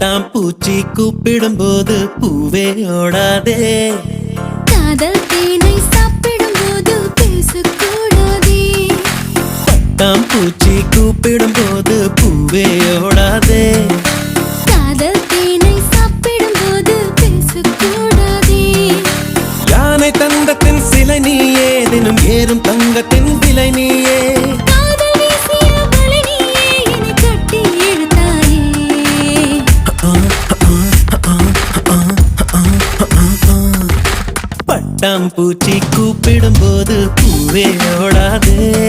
பட்டாம் பூச்சி கூப்பிடும் போது பூவே ஓடாதே. காதல் தேனை சாப்பிடும் போது பேசக்கூடாதே. பட்டாம் பூச்சி கூப்பிடும் போது பூவே ஓடாதே. காதல் தேனை சாப்பிடும் போது பேசக்கூடாதே. யானை தந்தத்தின் சிலை நீயே தினம் ஏறும் தங்கத்தின் பட்டாம் பூச்சி கூப்பிடும் போது பூவே ஓடாதே.